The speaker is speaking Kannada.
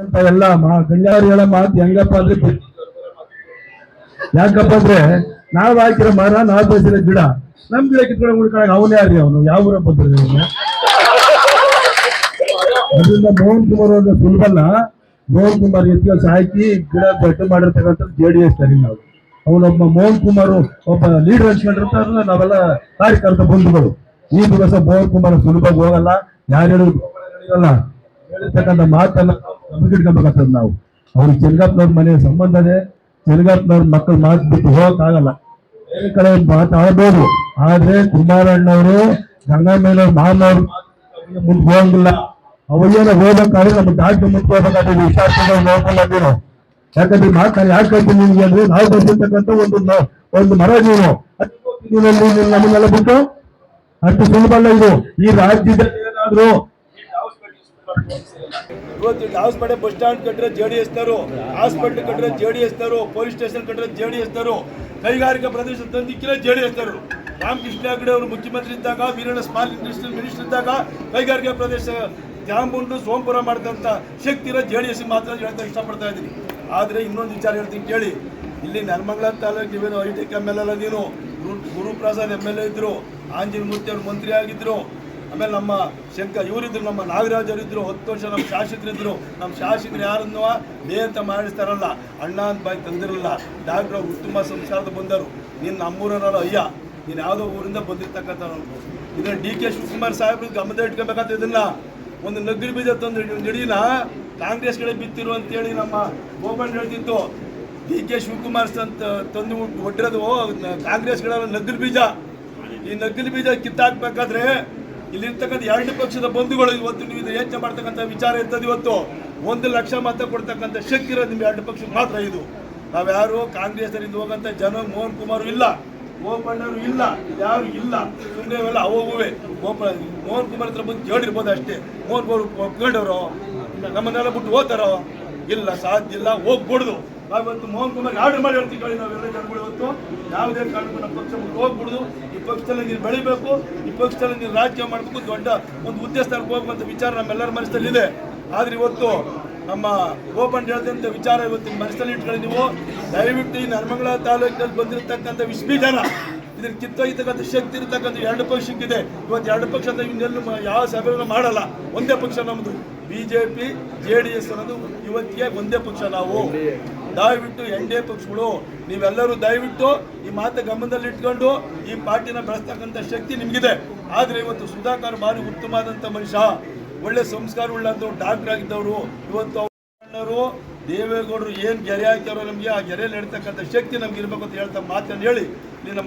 ಅಂತ ಎಲ್ಲ ಗಣ್ಯರು ಹೇಳೋ ಮಾತು ಹೆಂಗಪ್ಪ ಅಂದ್ರೆ ಯಾಕಪ್ಪ ಅಂದ್ರೆ ನಾವ್ ಹಾಕಿರೋ ಮರ, ನಾವ್ ಬೆಳೆಸಿರೋ ಗಿಡ, ನಮ್ ಗಿಡ ಕಿತ್ಕೊಂಡು ಉಳ್ಕೊಳಕ್ ಅವನೇ ಯಾರಿ ಅವನು? ಯಾವ ಊರ ಬಂದ್ರೆ ಅದರಿಂದ ಮೋಹನ್ ಕುಮಾರ್ ಒಂದು ಸುಲಭಲ್ಲ ಮೋಹನ್ ಕುಮಾರ್ ಎತ್ತಿ ಹಾಕಿ ಗಿಡ ಬೆಟ್ಟು ಮಾಡಿರ್ತಕ್ಕಂಥ ಜೆ ಡಿ ಎಸ್ ನಾವು. ಅವನೊಬ್ಬ ಮೋಹನ್ ಕುಮಾರ್, ಒಬ್ಬ ಲೀಡರ್ ಹಂಚ್ಕೊಂಡಿರ್ತಾರ ನಾವೆಲ್ಲ ಕಾರ್ಯಕರ್ತ ಬಂಧುಗಳು. ಈ ದಿವಸ ಮೋಹನ್ ಕುಮಾರ್ ಸುಲಭವಾಗಿ ಹೋಗಲ್ಲ, ಯಾರು ಹೇಳಿಲ್ಲ ಹೇಳಿರ್ತಕ್ಕಂಥ ಮಾತನ್ನ ನಂಬಿಕಿಟ್ಕೊಬೇಕಾಗ್ತದೆ ನಾವು. ಅವ್ರಿಗೆ ಚಿಲ್ಗಪ್ಪನವ್ರ ಮನೆ ಸಂಬಂಧನೇ ಚಿಲ್ಗಪ್ಪನವ್ರ ಮಕ್ಕಳ ಮಾತು ಬಿಟ್ಟು ಹೋಗಕ್ಕಾಗಲ್ಲ. ಬೇರೆ ಕಡೆ ಮಾತಾಡ್ಬೋದು. ಆದ್ರೆ ಕುಮಾರಣ್ಣವರು ಗಂಗಾಮೇಲವ್ರ ಮಾನವ್ರು ಮುಂದೆ ಹೋಗಂಗಿಲ್ಲ. ಅವಾಗೇನ ಹೋಗ್ಬೇಕಾದ್ರೆ ನಮ್ಮ ದಾಟಿ ಮುಂದೆ ಹೋಗ್ಬೇಕಾದ್ರೆ ವಿಚಾರ ನೋಡ್ಕೊಂಡು ಯಾಕಂದ್ರೆ ಮಾತಾಡಿ ಯಾಕೆ ಕಳ್ತೀನಿ ನಿಮ್ಗೆ ಅಂದ್ರೆ ನಾವು ಬಂದಿರ್ತಕ್ಕಂಥ ಒಂದು ಒಂದು ಮರ ನೀವು. ನೀನು ನೀನು ನಮ್ಮನ್ನೆಲ್ಲ ಬಿಟ್ಟು ಅಷ್ಟು ಸುಲಭಲ್ಲ ಇದು. ಈ ರಾಜ್ಯದಲ್ಲಿ ಏನಾದ್ರು ಇವತ್ತು ಹೌಸ್ ಬಸ್ ಸ್ಟ್ಯಾಂಡ್ ಕಟ್ಟರೆ ಜೆ ಡಿ ಎಸ್ನವರು ಹಾಸ್ಪಿಟಲ್ ಕಟ್ಟರೆ ಜೆ ಡಿ ಎಸ್ನವರು ಪೊಲೀಸ್ ಸ್ಟೇಷನ್ ಕಟ್ಟರೆ ಜೆ ಡಿ ಎಸ್ನವರು ಕೈಗಾರಿಕಾ ಪ್ರದೇಶ ತಂದಿಕ್ಕಿಲ್ಲ ಜೆ ಡಿ ಎಸ್ನವರು ರಾಮಕೃಷ್ಣ ಹೆಗಡೆ ಅವರು ಮುಖ್ಯಮಂತ್ರಿ ಇದ್ದಾಗ, ವೀರಣ್ಣ ಸ್ಮಾಲ್ ಇಂಡಸ್ಟ್ರಿಯಲ್ ಮಿನಿಸ್ಟರ್ ಇದ್ದಾಗ ಕೈಗಾರಿಕಾ ಪ್ರದೇಶ ಜಾಂಬುಂಡು ಸೋಂಪುರ ಮಾಡಿದಂಥ ಶಕ್ತಿ ಇರೋ ಜೆ ಡಿ ಎಸ್ ಮಾತ್ರ ಹೇಳ್ತಾ ಇಷ್ಟಪಡ್ತಾ ಇದ್ದೀನಿ. ಆದರೆ ಇನ್ನೊಂದು ವಿಚಾರ ಹೇಳ್ತೀನಿ ಕೇಳಿ. ಇಲ್ಲಿ ನರ್ಮಂಗ್ಲ ತಾಲೂಕು ನೀವೇನು I T M L L ನೀನು. Guru Guruprasad M L A ಇದ್ದರು ಆಂಜನೇಯ ಮೂರ್ತಿ ಅವರು ಮಂತ್ರಿ ಆಗಿದ್ರು. ಆಮೇಲೆ ನಮ್ಮ ಶಂಕರ್, ಇವರಿದ್ರು ನಮ್ಮ ನಾಗರಾಜರು ಇದ್ರು ಹತ್ತು ವರ್ಷ ನಮ್ಮ ಶಾಸಕರಿದ್ರು. ನಮ್ಮ ಶಾಸಕರು ಯಾರನ್ನು ಲೇ ಅಂತ ಮಾಡಿಸ್ತಾರಲ್ಲ ಅಣ್ಣ ಅಂತ ಬಾಯಿ ತಂದಿರಲ್ಲ. ಡಾಕ್ಟ್ರ್ ಉತ್ತಮ ಸಂಸಾರದ ಬಂದರು. ನಿನ್ನ ನಮ್ಮೂರನಲ್ಲ ಅಯ್ಯ, ನೀನು ಯಾವುದೋ ಊರಿಂದ ಬಂದಿರ್ತಕ್ಕಂಥ ಇದನ್ನ ಡಿ ಕೆ ಶಿವಕುಮಾರ್ ಸಾಹೇಬ್ರು ಗಮನ ಇಟ್ಕೋಬೇಕಂತ ಇದನ್ನ ಒಂದು ನಗರಿ ಬೀಜ ತಂದು ನಡಿನ ಕಾಂಗ್ರೆಸ್ ಕಡೆ ಬಿತ್ತಿರು ಅಂತೇಳಿ ನಮ್ಮ ಗೋಪಾಲ್ ಹೇಳ್ತಿತ್ತು. ಡಿ ಕೆ ಶಿವಕುಮಾರ್ ಅಂತ ತಂದು ಕಾಂಗ್ರೆಸ್ ಕಾಂಗ್ರೆಸ್ಗಳ ನಗರಿ ಬೀಜ. ಈ ನಗರ ಬೀಜ ಕಿತ್ತಾಕ್ಬೇಕಾದ್ರೆ ಇಲ್ಲಿರ್ತಕ್ಕಂಥ ಎರಡು ಪಕ್ಷದ ಬಂಧುಗಳು ಇವತ್ತು ನೀವು ಇದು ಯೋಚನೆ ಮಾಡ್ತಕ್ಕಂಥ ವಿಚಾರ ಇರ್ತದೆ ಇವತ್ತು. ಒಂದು ಲಕ್ಷ ಮತ ಕೊಡ್ತಕ್ಕಂಥ ಶಕ್ತಿ ಇರೋದು ನಿಮ್ಮ ಎರಡು ಪಕ್ಷಕ್ಕೆ ಮಾತ್ರ ಇದು. ನಾವ್ಯಾರು ಕಾಂಗ್ರೆಸ್ಸರಿಂದ ಹೋಗಂತ ಜನ ಮೋಹನ್ ಕುಮಾರ್ ಇಲ್ಲ ಓಪಣ್ಣರು ಇಲ್ಲ, ಯಾರು ಇಲ್ಲ ಸುಮ್ಮನೆ ಇವೆಲ್ಲ ಅವುವೆ ಮೋಹನ್ ಕುಮಾರ್ ಹತ್ರ ಬಂದು ಕೇಳಿರ್ಬೋದು ಅಷ್ಟೇ. ಮೋಹನ್ ಕುಮಾರ್ ಒಪ್ಕೊಂಡವರು ನಮ್ಮನ್ನೆಲ್ಲ ಬಿಟ್ಟು ಹೋಗ್ತಾರೋ? ಇಲ್ಲ, ಸಾಧ್ಯ ಇಲ್ಲ ಹೋಗ್ಬಿಡ್ದು ನಾವಿವತ್ತು ಮೋಹನ್ ಕುಮಾರ್ ಆರ್ಡರ್ ಮಾಡಿ ಹೇಳ್ತೀವಿ ಕೇಳಿ ನಾವೆಲ್ಲ ಜನಗಳು ಇವತ್ತು. ಯಾವುದೇ ಕಾರಣಕ್ಕೂ ನಮ್ಮ ಪಕ್ಷ ಮುಂದೆ ಹೋಗ್ಬಿಡುದು. ಈ ಪಕ್ಷದಲ್ಲಿ ನೀನು ಬೆಳಿಬೇಕು, ಈ ಪಕ್ಷದಲ್ಲಿ ನೀನು ರಾಜ್ಯ ಮಾಡಬೇಕು, ದೊಡ್ಡ ಒಂದು ಉದ್ದೇಶಕ್ಕೆ ಹೋಗುವಂತ ವಿಚಾರ ನಮ್ಮೆಲ್ಲರ ಮನಸ್ಸಲ್ಲಿ ಇದೆ ಆದ್ರೆ ಇವತ್ತು ನಮ್ಮ ಓಪನ್ ಹೇಳ್ದಂಥ ವಿಚಾರ ಇವತ್ತು ಮನಸ್ಸಲ್ಲಿ ಇಟ್ಕೊಳ್ಳಿ ನೀವು. ದಯವಿಟ್ಟು ಈ ನೆಲಮಂಗಲ ತಾಲೂಕಿನಲ್ಲಿ ಬಂದಿರತಕ್ಕಂಥ ವಿಶ್ವೀಜನ ಇದ್ರ ಕಿತ್ತೊಯ್ತಕ್ಕಂಥ ಶಕ್ತಿ ಇರತಕ್ಕಂಥ ಎರಡು ಪಕ್ಷಕ್ಕಿದೆ. ಇವತ್ತು ಎರಡು ಪಕ್ಷ ಅಂತ ಯಾವ ಸಭೆಗಳನ್ನು ಮಾಡಲ್ಲ. ಒಂದೇ ಪಕ್ಷ ನಮ್ಮದು ಬಿಜೆಪಿ, ಜೆ ಡಿ ಎಸ್ ಅನ್ನೋದು ಇವತ್ತಿಗೆ ಒಂದೇ ಪಕ್ಷ ನಾವು. ದಯವಿಟ್ಟು ಎನ್ ಡಿ ಎ ಪಕ್ಷಗಳು ನೀವೆಲ್ಲರೂ ದಯವಿಟ್ಟು ಈ ಮಾತು ಗಮನದಲ್ಲಿಟ್ಕೊಂಡು ಈ ಪಾರ್ಟಿನ ಬೆಳೆಸ್ತಕ್ಕಂಥ ಶಕ್ತಿ ನಿಮಗಿದೆ. ಆದರೆ ಇವತ್ತು ಸುಧಾಕರ್ ಭಾರಿ ಉತ್ತಮವಾದಂಥ ಮನುಷ್ಯ. ಒಳ್ಳೆ ಸಂಸ್ಕಾರ ಉಳ್ಳಂಥವ್ರು ಡಾಕ್ಟರ್ ಆಗಿದ್ದವರು. ಇವತ್ತು ಅವರು ದೇವೇಗೌಡರು ಏನು ಗೆರೆ ಹಾಕ್ಯಾರೋ ನಮಗೆ ಆ ಗೆರೆಯಲ್ಲಿ ಇಡ್ತಕ್ಕಂಥ ಶಕ್ತಿ ನಮ್ಗೆ ಇರಬೇಕು ಅಂತ ಹೇಳ್ತಾ ಮಾತನ್ನು ಹೇಳಿ ನೀನು ನಮ್ಮ